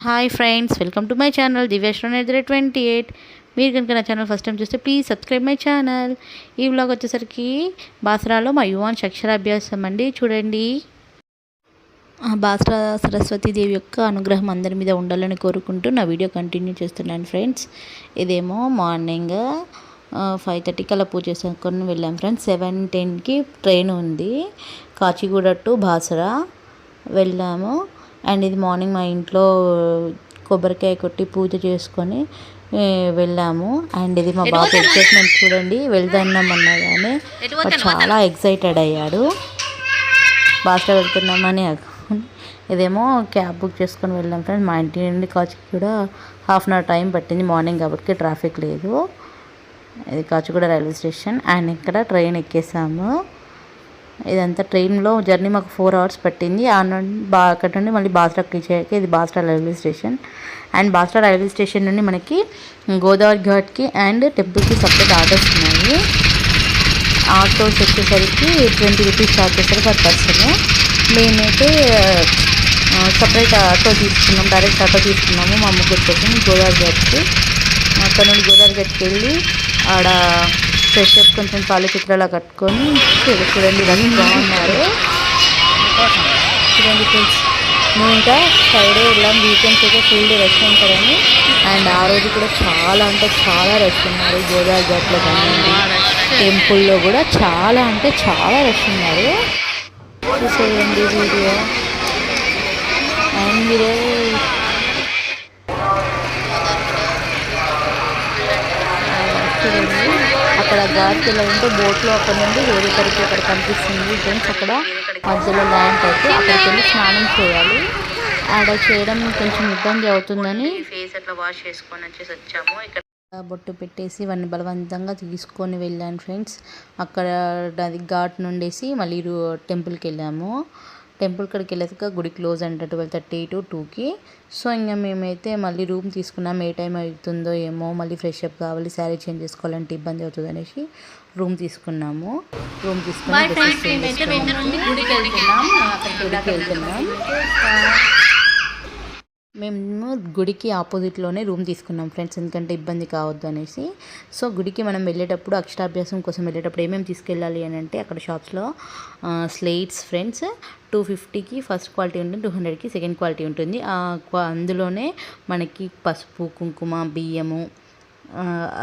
Hi friends welcome to my channel Divyaswara ఎదురే twenty eight మీరు కనుక నా ఛానల్ ఫస్ట్ టైం చూస్తే ప్లీజ్ సబ్స్క్రైబ్ మై ఛానల్ ఈ బ్లాగ్ వచ్చేసరికి బాసరాలో మా యువాన్ అక్షరాభ్యాసం అండి చూడండి. బాసరా సరస్వతీదేవి యొక్క అనుగ్రహం అందరి మీద ఉండాలని కోరుకుంటూ నా వీడియో కంటిన్యూ చేస్తున్నాను ఫ్రెండ్స్ ఇదేమో మార్నింగ్ ఫైవ్ థర్టీకి అలా పూజ చేసుకొని వెళ్ళాం ఫ్రెండ్స్ సెవెన్ టెన్కి ట్రైన్ ఉంది. కాచిగూడ టు బాసరా వెళ్ళాము. అండ్ ఇది మార్నింగ్ మా ఇంట్లో కొబ్బరికాయ కొట్టి పూజ చేసుకొని వెళ్ళాము. అండ్ ఇది మా బాబు ఎక్సైట్మెంట్ చూడండి వెళ్తున్నాం అన్నా కానీ చాలా ఎక్సైటెడ్ అయ్యాడు. బాగా వెళ్తున్నామని ఇదేమో క్యాబ్ బుక్ చేసుకొని వెళ్ళాం ఫ్రెండ్స్ మా ఇంటి నుండి Kacheguda half an hour time పట్టింది మార్నింగ్ కాబట్టి ట్రాఫిక్ లేదు. ఇది కాచిగూడ రైల్వే స్టేషన్ అండ్ ఇక్కడ ట్రైన్ ఎక్కేసాము. ఇదంతా ట్రైన్లో జర్నీ మాకు ఫోర్ అవర్స్ పట్టింది. ఆ నుండి బా అక్కడ నుండి మళ్ళీ బాస్రాకి రీచ్ ఇది Basara railway station. And Basara railway station నుండి మనకి గోదావరి ఘాట్కి అండ్ టెంపుల్కి సపరేట్ ఆటోస్ ఉన్నాయి. ఆటోస్ వచ్చేసరికి ట్వంటీ రూపీస్ ఛార్జ్ చేస్తారు పర్ పర్సన్. మేమైతే సపరేట్ ఆటో తీసుకున్నాం డైరెక్ట్ ఆటో తీసుకున్నాము మా ముగ్గురు కోసం గోదావరి ఘాట్కి. అక్కడ నుండి గోదావరి ఘాట్కి వెళ్ళి ఆడ ఫ్రెష్ అప్ కొంచెం కాళ్ళు చిత్రాలు కట్టుకొని చూడు- చూడండి ఇవన్నీ బాగున్నారు. చూడండి ఫ్రెండ్స్ మేము ఇంకా ఫ్రైడే వెళ్ళాం వీకెండ్స్ అయితే ఫుల్ రష్ ఉంటారని అండ్ ఆ రోజు కూడా చాలా అంటే చాలా రష్ ఉన్నారు. గోదావరి ఘాట్లో కానివ్వండి టెంపుల్లో కూడా చాలా అంటే చాలా రష్ ఉన్నారు. చూసేయండి వీడియో. అండ్ మీరే చూడండి. అక్కడ ఘాట్కి ఇలా ఉంటే బోట్లో అక్కడ నుండి వేరే తరపు అక్కడ కనిపిస్తుంది. ఫ్రెండ్స్ అక్కడ మధ్యలో ల్యాండ్ అయితే అక్కడికి వెళ్ళి స్నానం చేయాలి. ఆడ చేయడం కొంచెం ఇబ్బంది అవుతుందని ఫేస్ అట్లా వాష్ చేసుకొని వచ్చేసి వచ్చాము. ఇక్కడ బొట్టు పెట్టేసి వాడిని బలవంతంగా తీసుకొని వెళ్ళాను ఫ్రెండ్స్ అక్కడ అది ఘాట్ నుండేసి మళ్ళీ టెంపుల్కి వెళ్ళాము. టెంపుల్ కాడికి వెళ్ళాక గుడి క్లోజ్ అంట ట్వెల్వ్ థర్టీ టు టూకి. సో ఇంకా మేమైతే మళ్ళీ రూమ్ తీసుకున్నాం ఏ టైం అవుతుందో ఏమో మళ్ళీ ఫ్రెష్ అప్ కావాలి శారీ చేంజ్ చేసుకోవాలంటే ఇబ్బంది అవుతుంది అనేసి రూమ్ తీసుకున్నాము. రూమ్ తీసుకుని డ్రెస్సెస్ చేంజ్ చేసుకున్నాము. గుడికి వెళ్తున్నాం. గుడికి వెళ్తున్నాం. మేము గుడికి ఆపోజిట్లోనే రూమ్ తీసుకున్నాం ఫ్రెండ్స్ ఎందుకంటే ఇబ్బంది కావద్దు అనేసి. సో గుడికి మనం వెళ్ళేటప్పుడు అక్షరాభ్యాసం కోసం వెళ్ళేటప్పుడు ఏమేమి తీసుకెళ్ళాలి అని అంటే అక్కడ షాప్స్లో స్లేట్స్ ఫ్రెండ్స్ టూ ఫిఫ్టీకి ఫస్ట్ క్వాలిటీ ఉంటుంది టూ హండ్రెడ్కి సెకండ్ క్వాలిటీ ఉంటుంది. అందులోనే మనకి పసుపు కుంకుమ బియ్యము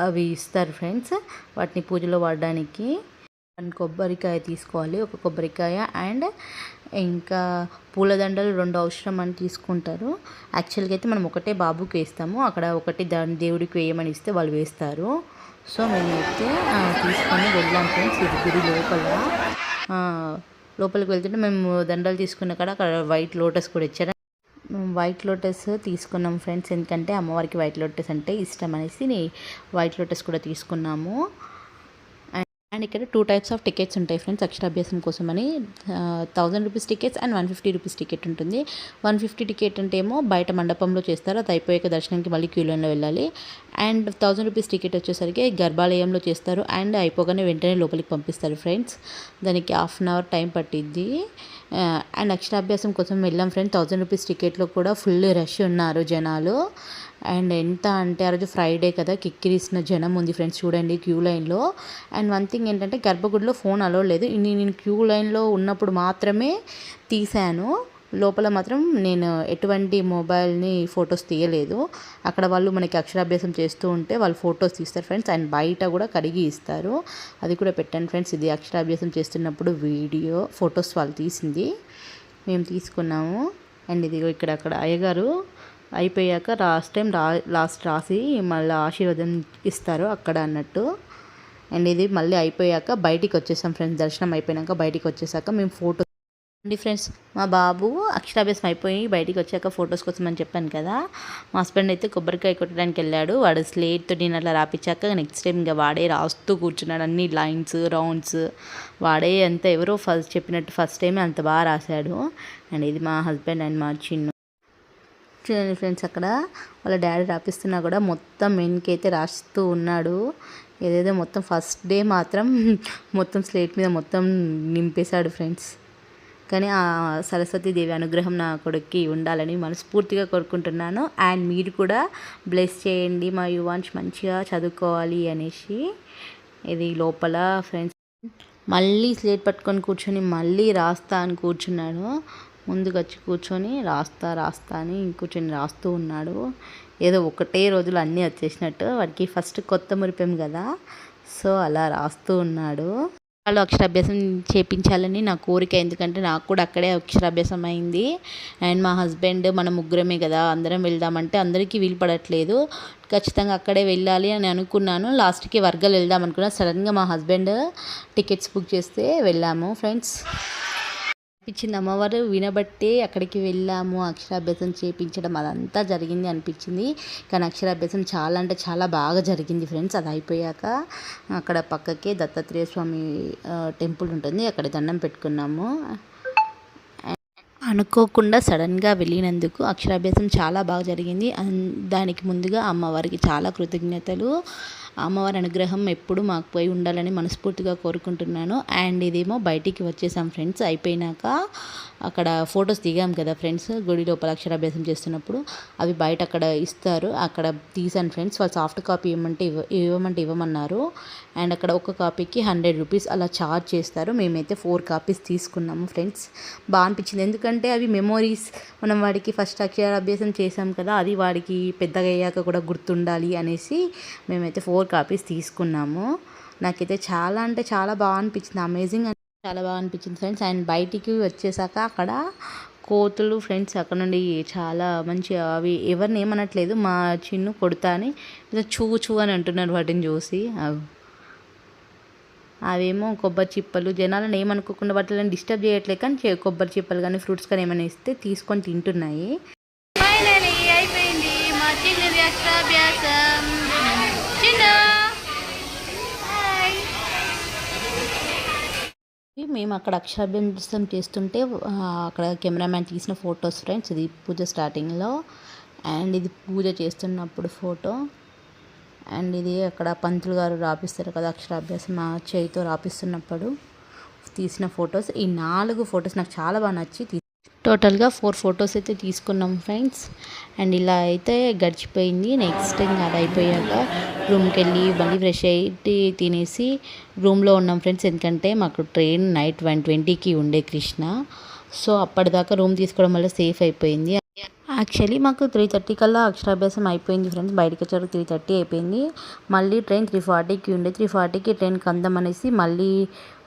అవి ఇస్తారు ఫ్రెండ్స్ వాటిని పూజలో వాడడానికి వన్ కొబ్బరికాయ తీసుకోవాలి ఒక కొబ్బరికాయ అండ్ ఇంకా పూలదండలు రెండు అవసరం అని తీసుకుంటారు. యాక్చువల్గా అయితే మనం ఒకటే బాబుకి వేస్తాము. అక్కడ ఒకటి దాని దేవుడికి వేయమని ఇస్తే వాళ్ళు వేస్తారు. సో మేమైతే తీసుకొని వెళ్ళాం ఫ్రెండ్స్ ఇది గుడి లోపల. లోపలికి వెళ్తుంటే మేము దండలు తీసుకున్న కాడ అక్కడ వైట్ లోటస్ కూడా ఇచ్చారు. వైట్ లోటస్ తీసుకున్నాం ఫ్రెండ్స్. ఎందుకంటే అమ్మవారికి వైట్ లోటస్ అంటే ఇష్టం అనేసి వైట్ లోటస్ కూడా తీసుకున్నాము. అండ్- ఇక్కడ టూ టైప్స్ ఆఫ్ టికెట్స్ ఉంటాయి ఫ్రెండ్స్ అక్షరాభ్యాసం కోసం అని thousand rupees tickets and one fifty rupees ticket ఉంటుంది. వన్ ఫిఫ్టీ టికెట్ అంటే ఏమో బయట మండపంలో చేస్తారు అది అయిపోయాక దర్శనానికి మళ్ళీ క్యూలోనే వెళ్ళాలి. అండ్ థౌజండ్ రూపీస్ టికెట్ వచ్చేసరికి గర్భాలయంలో చేస్తారు అండ్ అయిపోగానే వెంటనే లోపలికి పంపిస్తారు ఫ్రెండ్స్. దానికి హాఫ్ అన్ అవర్ టైం పట్టిద్ది. అండ్ అక్షరాభ్యాసం కోసం వెళ్ళాం ఫ్రెండ్ థౌజండ్ రూపీస్ టికెట్లో కూడా ఫుల్ రష్ ఉన్నారు జనాలు. అండ్ ఎంత అంటే ఆ రోజు ఫ్రైడే కదా కిక్కిరిసిన జనం ఉంది ఫ్రెండ్స్ చూడండి క్యూ లైన్లో. అండ్ వన్ థింగ్ ఏంటంటే గర్భగుడిలో ఫోన్ అలో లేదు. ఇన్ని నేను క్యూ లైన్లో ఉన్నప్పుడు మాత్రమే తీశాను. లోపల మాత్రం నేను ఎటువంటి మొబైల్ని ఫొటోస్ తీయలేదు. అక్కడ వాళ్ళు మనకి అక్షరాభ్యాసం చేస్తూ ఉంటే వాళ్ళు ఫొటోస్ తీస్తారు ఫ్రెండ్స్. అండ్ బయట కూడా కడిగి ఇస్తారు. అది కూడా పెట్టాను ఫ్రెండ్స్. ఇది అక్షరాభ్యాసం చేస్తున్నప్పుడు వీడియో ఫొటోస్ వాళ్ళు తీసింది. మేము తీసుకున్నాము. అండ్ ఇది ఇక్కడ అక్కడ అయ్యగారు అయిపోయాక లాస్ట్ టైం రా లాస్ట్ రాసి మళ్ళీ ఆశీర్వాదం ఇస్తారు అక్కడ అన్నట్టు. అండ్ ఇది మళ్ళీ అయిపోయాక బయటికి వచ్చేసాం ఫ్రెండ్స్ దర్శనం అయిపోయాక బయటికి వచ్చేసాక మేము ఫోటో అండి ఫ్రెండ్స్ మా బాబు అక్షరాభ్యాసం అయిపోయి బయటికి వచ్చాక ఫొటోస్ కోసం అని చెప్పాను కదా. మా హస్బెండ్ అయితే కొబ్బరికాయ కొట్టడానికి వెళ్ళాడు. వాడు స్లేట్తో నేను అట్లా రాపించాక నెక్స్ట్ టైం ఇంకా వాడే రాస్తూ కూర్చున్నాడు. అన్ని లైన్స్ రౌండ్స్ వాడే అంత ఎవరో ఫస్ట్ చెప్పినట్టు ఫస్ట్ టైం అంత బాగా రాశాడు. అండ్ ఇది మా హస్బెండ్ అండ్ మా చిన్ను. చూడండి ఫ్రెండ్స్ అక్కడ. వాళ్ళ డాడీ రాపిస్తున్నా కూడా మొత్తం మెన్కైతే రాస్తూ ఉన్నాడు. ఏదేదో మొత్తం ఫస్ట్ డే మాత్రం మొత్తం స్లేట్ మీద మొత్తం నింపేశాడు ఫ్రెండ్స్. కానీ ఆ సరస్వతీదేవి అనుగ్రహం నా కొడుక్కి ఉండాలని మనస్ఫూర్తిగా కోరుకుంటున్నాను. అండ్ మీరు కూడా బ్లెస్ చేయండి మా యువాన్స్ మంచిగా చదువుకోవాలి అనేసి. ఇది లోపల ఫ్రెండ్స్. మళ్ళీ స్లేట్ పట్టుకొని కూర్చొని మళ్ళీ రాస్తా అని కూర్చున్నాడు ముందుకు వచ్చి కూర్చొని రాస్తా రాస్తా అని కూర్చొని రాస్తూ ఉన్నాడు. ఏదో ఒకటే రోజులు అన్నీ వచ్చేసినట్టు. వాడికి ఫస్ట్ కొత్త మురిపాం కదా. సో అలా రాస్తూ ఉన్నాడు. వాళ్ళు అక్షరాభ్యాసం చేపించాలని నా కోరిక. ఎందుకంటే నాకు కూడా అక్కడే అక్షరాభ్యాసం అయింది. అండ్ మా హస్బెండ్ మన ముగ్గురమే కదా. అందరం వెళ్దామంటే అందరికీ వీలు పడట్లేదు. ఖచ్చితంగా అక్కడే వెళ్ళాలి అని అనుకున్నాను. లాస్ట్కి వర్గలు వెళ్దాం అనుకున్నా. సడన్గా మా హస్బెండ్ టికెట్స్ బుక్ చేస్తే వెళ్ళాము. ఫ్రెండ్స్ అనిపించింది. అమ్మవారు వినబట్టే అక్కడికి వెళ్ళాము. అక్షరాభ్యాసం చేపించడం అదంతా జరిగింది అనిపించింది. కానీ అక్షరాభ్యాసం చాలా అంటే చాలా బాగా జరిగింది ఫ్రెండ్స్. అది అయిపోయాక అక్కడ పక్కకే దత్తాత్రేయ స్వామి టెంపుల్ ఉంటుంది. అక్కడ దండం పెట్టుకున్నాము. అనుకోకుండా సడన్గా వెళ్ళినందుకు అక్షరాభ్యాసం చాలా బాగా జరిగింది. దానికి ముందుగా అమ్మవారికి చాలా కృతజ్ఞతలు. అమ్మవారి అనుగ్రహం ఎప్పుడు మాకు పోయి ఉండాలని మనస్ఫూర్తిగా కోరుకుంటున్నాను. అండ్ ఇదేమో బయటికి వచ్చేసాం ఫ్రెండ్స్. అయిపోయినాక అక్కడ ఫొటోస్ దిగాం కదా ఫ్రెండ్స్ గుడి లోపల అక్షరాభ్యాసం చేస్తున్నప్పుడు. అవి బయట అక్కడ ఇస్తారు. అక్కడ తీసాను ఫ్రెండ్స్. వాళ్ళు సాఫ్ట్ కాపీ ఇవ్వమంటే ఇవ్వ ఇవ్వమంటే ఇవ్వమన్నారు. అండ్ అక్కడ ఒక కాపీకి హండ్రెడ్ రూపీస్ అలా ఛార్జ్ చేస్తారు. మేమైతే ఫోర్ కాపీస్ తీసుకున్నాము ఫ్రెండ్స్. బాగా అనిపించింది. ఎందుకంటే అవి మెమోరీస్. మనం వాడికి ఫస్ట్ అక్షరాభ్యాసం చేసాం కదా అది వాడికి పెద్దగా అయ్యాక కూడా గుర్తుండాలి అనేసి మేమైతే ఫోర్ కాపీస్ తీసుకున్నాము. నాకైతే చాలా అంటే చాలా బాగా అనిపించింది అమేజింగ్ చాలా బాగా అనిపించింది ఫ్రెండ్స్ అండ్ బయటికి వచ్చేసాక అక్కడ కోతులు ఫ్రెండ్స్ అక్కడ నుండి చాలా మంచిగా అవి ఎవరిని ఏమనట్లేదు. మా చిన్ను కొడతా అని చూ చూ అని అంటున్నారు వాటిని చూసి. అవేమో కొబ్బరి చిప్పలు జనాలను ఏమనుకోకుండా వాటిని డిస్టర్బ్ చేయట్లేదు కానీ కొబ్బరి చిప్పలు కానీ ఫ్రూట్స్ కానీ ఏమైనా ఇస్తే తీసుకొని తింటున్నాయి. అయిపోయింది మా మేము అక్కడ అక్షరాభ్యాసం చేస్తుంటే అక్కడ కెమెరామ్యాన్ తీసిన ఫొటోస్ ఫ్రెండ్స్ ఇది పూజ స్టార్టింగ్లో. అండ్ ఇది పూజ చేస్తున్నప్పుడు ఫోటో. అండ్ ఇది అక్కడ పంతులు గారు రాపిస్తారు కదా అక్షరాభ్యాసం మా చేయితో రాపిస్తున్నప్పుడు తీసిన ఫొటోస్. ఈ నాలుగు ఫొటోస్ నాకు చాలా బాగా నచ్చి టోటల్గా ఫోర్ ఫొటోస్ అయితే తీసుకున్నాం ఫ్రెండ్స్. అండ్ ఇలా అయితే గడిచిపోయింది. నెక్స్ట్ ఇంకా అది అయిపోయాక రూమ్కి వెళ్ళి మళ్ళీ ఫ్రెష్ అయ్యి తినేసి రూమ్లో ఉన్నాం ఫ్రెండ్స్. ఎందుకంటే మాకు ట్రైన్ నైట్ వన్ ట్వంటీకి ఉండే కృష్ణ. సో అప్పటిదాకా రూమ్ తీసుకోవడం వల్ల సేఫ్ అయిపోయింది. యాక్చువల్లీ మాకు త్రీ థర్టీ కల్లా అక్షరాభ్యాసం అయిపోయింది ఫ్రెండ్స్ బయటకు వచ్చారు త్రీ థర్టీ అయిపోయింది. మళ్ళీ ట్రైన్ త్రీ ఫార్టీకి ఉండే త్రీ ఫార్టీకి ట్రైన్ కందం అనేసి మళ్ళీ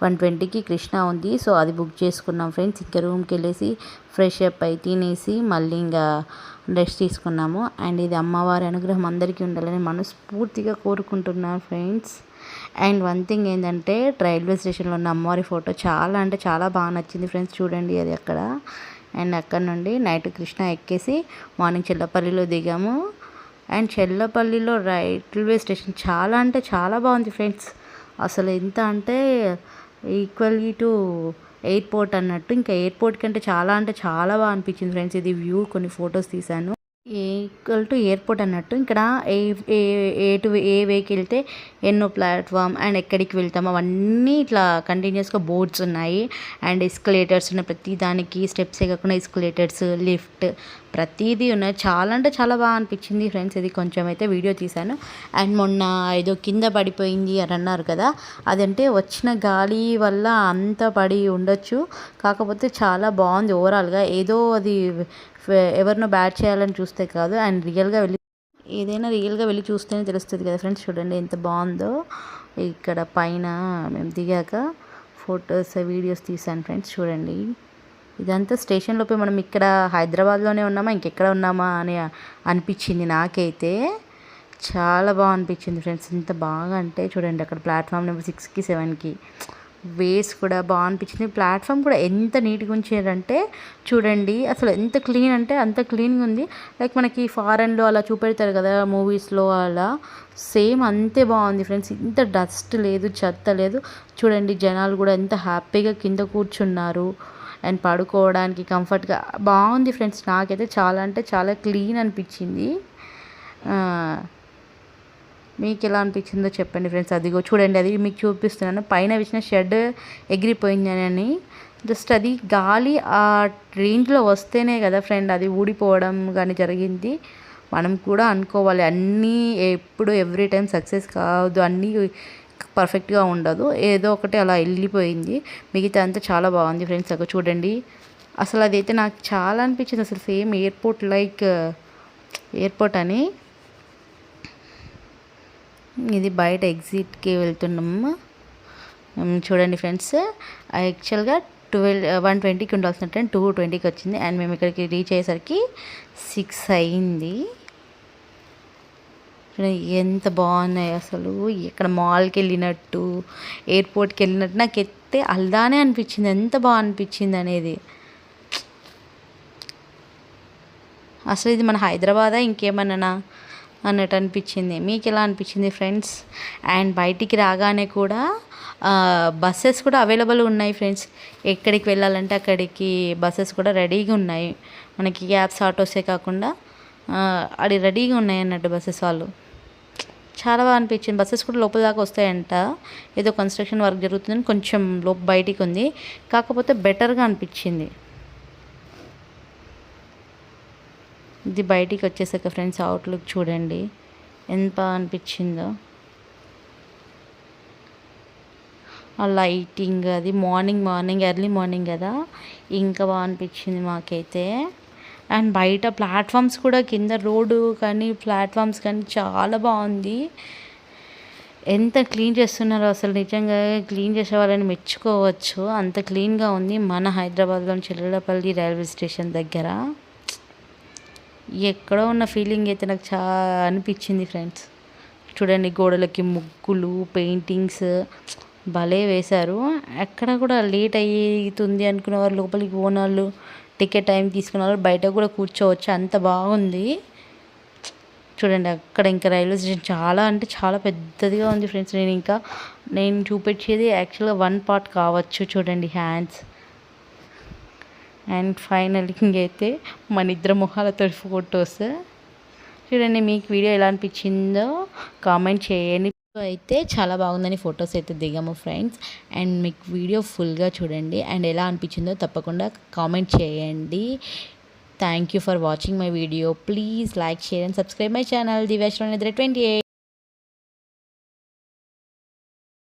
వన్ ట్వంటీకి కృష్ణ ఉంది. సో అది బుక్ చేసుకున్నాం ఫ్రెండ్స్ ఇంకా రూమ్కి వెళ్ళేసి ఫ్రెష్ అప్ అయి తినేసి మళ్ళీ ఇంకా రెస్ట్ తీసుకున్నాము. అండ్ ఇది అమ్మవారి అనుగ్రహం అందరికీ ఉండాలని మనస్ఫూర్తిగా కోరుకుంటున్నాను ఫ్రెండ్స్ అండ్ వన్ థింగ్ ఏంటంటే రైల్వే స్టేషన్లో ఉన్న అమ్మవారి ఫోటో చాలా అంటే చాలా బాగా నచ్చింది ఫ్రెండ్స్ చూడండి అది అక్కడ. అండ్ అక్కడ నుండి నైట్ కృష్ణ ఎక్కేసి మార్నింగ్ చెల్లపల్లిలో దిగాము. అండ్ చెల్లపల్లిలో రైల్వే స్టేషన్ చాలా అంటే చాలా బాగుంది ఫ్రెండ్స్. అసలు ఎంత అంటే ఈక్వల్లీ టు ఎయిర్పోర్ట్ అన్నట్టు. ఇంకా ఎయిర్పోర్ట్ కంటే చాలా అంటే చాలా బాగా అనిపించింది ఫ్రెండ్స్. ఇది వ్యూ కొన్ని ఫొటోస్ తీశాను. ఈక్వల్ టు ఎయిర్పోర్ట్ అన్నట్టు. ఇక్కడ ఏ ఏ టు ఏ వేకి వెళ్తే ఎన్నో ప్లాట్ఫామ్ అండ్ ఎక్కడికి వెళ్తాం అవన్నీ ఇట్లా కంటిన్యూస్గా బోర్డ్స్ ఉన్నాయి. అండ్ ఎస్కలేటర్స్ ఉన్నాయి. ప్రతి దానికి స్టెప్సే కాకుండా ఎస్కలేటర్స్ లిఫ్ట్ ప్రతిదీ ఉన్నాయి. చాలా అంటే చాలా బాగా అనిపించింది ఫ్రెండ్స్. ఇది కొంచెం అయితే వీడియో తీశాను. అండ్ మొన్న ఏదో కింద పడిపోయింది అని అన్నారు కదా. అదంటే వచ్చిన గాలి వల్ల అంత పడి ఉండొచ్చు. కాకపోతే చాలా బాగుంది. ఓవరాల్గా ఏదో అది ఎవరినో బ్యాడ్ చేయాలని చూస్తే కాదు. అండ్ రియల్గా వెళ్ళి ఏదైనా రియల్గా వెళ్ళి చూస్తేనే తెలుస్తుంది కదా ఫ్రెండ్స్ చూడండి ఎంత బాగుందో. ఇక్కడ పైన మేము దిగాక ఫొటోస్ వీడియోస్ తీసాను ఫ్రెండ్స్ చూడండి. ఇదంతా స్టేషన్లోపే మనం ఇక్కడ హైదరాబాద్లోనే ఉన్నామా ఇంకెక్కడ ఉన్నామా అని అనిపించింది నాకైతే. చాలా బాగా అనిపించింది ఫ్రెండ్స్ ఇంత బాగా అంటే చూడండి అక్కడ ప్లాట్ఫామ్ నెంబర్ సిక్స్కి సెవెన్కి వేస్ కూడా బాగా అనిపించింది ప్లాట్ఫామ్ కూడా ఎంత నీట్గా ఉంచారంటే చూడండి అసలు ఎంత క్లీన్ అంటే అంత క్లీన్గా ఉంది. లైక్ మనకి ఫారెన్లో అలా చూపెడతారు కదా మూవీస్లో అలా. సేమ్ అంతే బాగుంది ఫ్రెండ్స్. ఇంత డస్ట్ లేదు చెత్త లేదు. చూడండి జనాలు కూడా ఎంత హ్యాపీగా కింద కూర్చున్నారు. అండ్ పడుకోవడానికి కంఫర్ట్గా బాగుంది ఫ్రెండ్స్. నాకైతే చాలా అంటే చాలా క్లీన్ అనిపించింది. మీకు ఎలా అనిపించిందో చెప్పండి ఫ్రెండ్స్? అదిగో చూడండి అది మీకు చూపిస్తున్నాను. పైన వేసిన షెడ్ ఎగిరిపోయింది అని జస్ట్ అది గాలి ఆ రేంజ్లో వస్తేనే కదా ఫ్రెండ్ అది ఊడిపోవడం కానీ జరిగింది. మనం కూడా అనుకోవాలి అన్నీ ఎప్పుడు ఎవ్రీ టైం సక్సెస్ కాదు అన్నీ పర్ఫెక్ట్గా ఉండదు. ఏదో ఒకటి అలా వెళ్ళిపోయింది. మిగతా అంతా చాలా బాగుంది ఫ్రెండ్స్ అక్కడ చూడండి. అసలు అదైతే నాకు చాలా అనిపించింది అసలు సేమ్ ఎయిర్పోర్ట్ లైక్ ఎయిర్పోర్ట్ అని. ఇది బయట ఎగ్జిట్కి వెళ్తున్నాము. చూడండి ఫ్రెండ్స్. యాక్చువల్గా ట్వెల్వ్ వన్ ట్వంటీకి ఉండాల్సిన ట్రైన్ టూ ట్వంటీకి వచ్చింది. అండ్ మేము ఇక్కడికి రీచ్ అయ్యేసరికి సిక్స్ అయింది. ఎంత బాగున్నాయి అసలు. ఇక్కడ మాల్కి వెళ్ళినట్టు ఎయిర్పోర్ట్కి వెళ్ళినట్టు. నాకు ఎత్తే అల్దానే అనిపించింది. ఎంత బాగా అనిపించింది అనేది. అసలు ఇది మన హైదరాబాదా ఇంకేమన్నా అన్నట్టు అనిపించింది మీకు ఎలా అనిపించింది ఫ్రెండ్స్? అండ్ బయటికి రాగానే కూడా బస్సెస్ కూడా అవైలబుల్ ఉన్నాయి ఫ్రెండ్స్. ఎక్కడికి వెళ్ళాలంటే అక్కడికి బస్సెస్ కూడా రెడీగా ఉన్నాయి. మనకి క్యాబ్స్ ఆటోసే కాకుండా అది రెడీగా ఉన్నాయి అన్నట్టు బస్సెస్ వాళ్ళు. చాలా బాగా అనిపించింది. బస్సెస్ కూడా లోపల దాకా వస్తాయంట. ఏదో కన్స్ట్రక్షన్ వర్క్ జరుగుతుందని కొంచెం లోపు బయటికి ఉంది. కాకపోతే బెటర్గా అనిపించింది. ఇది బయటికి వచ్చేసాక ఫ్రెండ్స్ అవుట్లుక్ చూడండి. ఎంత బాగా అనిపించిందో. ఆ లైటింగ్ అది మార్నింగ్ మార్నింగ్ ఎర్లీ మార్నింగ్ కదా. ఇంకా బాగా అనిపించింది మాకైతే. అండ్ బయట ప్లాట్ఫామ్స్ కూడా కింద రోడ్డు కానీ ప్లాట్ఫామ్స్ కానీ చాలా బాగుంది. ఎంత క్లీన్ చేస్తున్నారో అసలు నిజంగా క్లీన్ చేసే వాళ్ళని మెచ్చుకోవచ్చు. అంత క్లీన్గా ఉంది మన హైదరాబాద్లోని చిల్లడపల్లి రైల్వే స్టేషన్ దగ్గర. ఎక్కడో ఉన్న ఫీలింగ్ అయితే నాకు చాలా అనిపించింది ఫ్రెండ్స్ చూడండి గోడలకి ముగ్గులు పెయింటింగ్స్ భలే వేశారు. ఎక్కడ కూడా లేట్ అవుతుంది అనుకునే వాళ్ళు లోపలికి పోనాళ్ళు టికెట్ టైం తీసుకున్న వాళ్ళు బయట కూడా కూర్చోవచ్చు. అంత బాగుంది. చూడండి అక్కడ ఇంకా రైల్వే స్టేషన్ చాలా అంటే చాలా పెద్దదిగా ఉంది ఫ్రెండ్స్ నేను ఇంకా నేను చూపించేది యాక్చువల్గా వన్ పార్ట్ కావచ్చు చూడండి హ్యాండ్స్ అండ్ ఫైనల్ ఇంకైతే మన ఇద్దరు మొహాలతో ఫొటోస్. చూడండి మీకు వీడియో ఎలా అనిపించిందో కామెంట్ చేయండి. అయితే చాలా బాగుందని ఫొటోస్ అయితే దిగాము ఫ్రెండ్స్. అండ్ మీకు వీడియో ఫుల్గా చూడండి. అండ్ ఎలా అనిపించిందో తప్పకుండా కామెంట్ చేయండి. Thank you for watching my video please like share and subscribe my channel Divyaswar twenty eight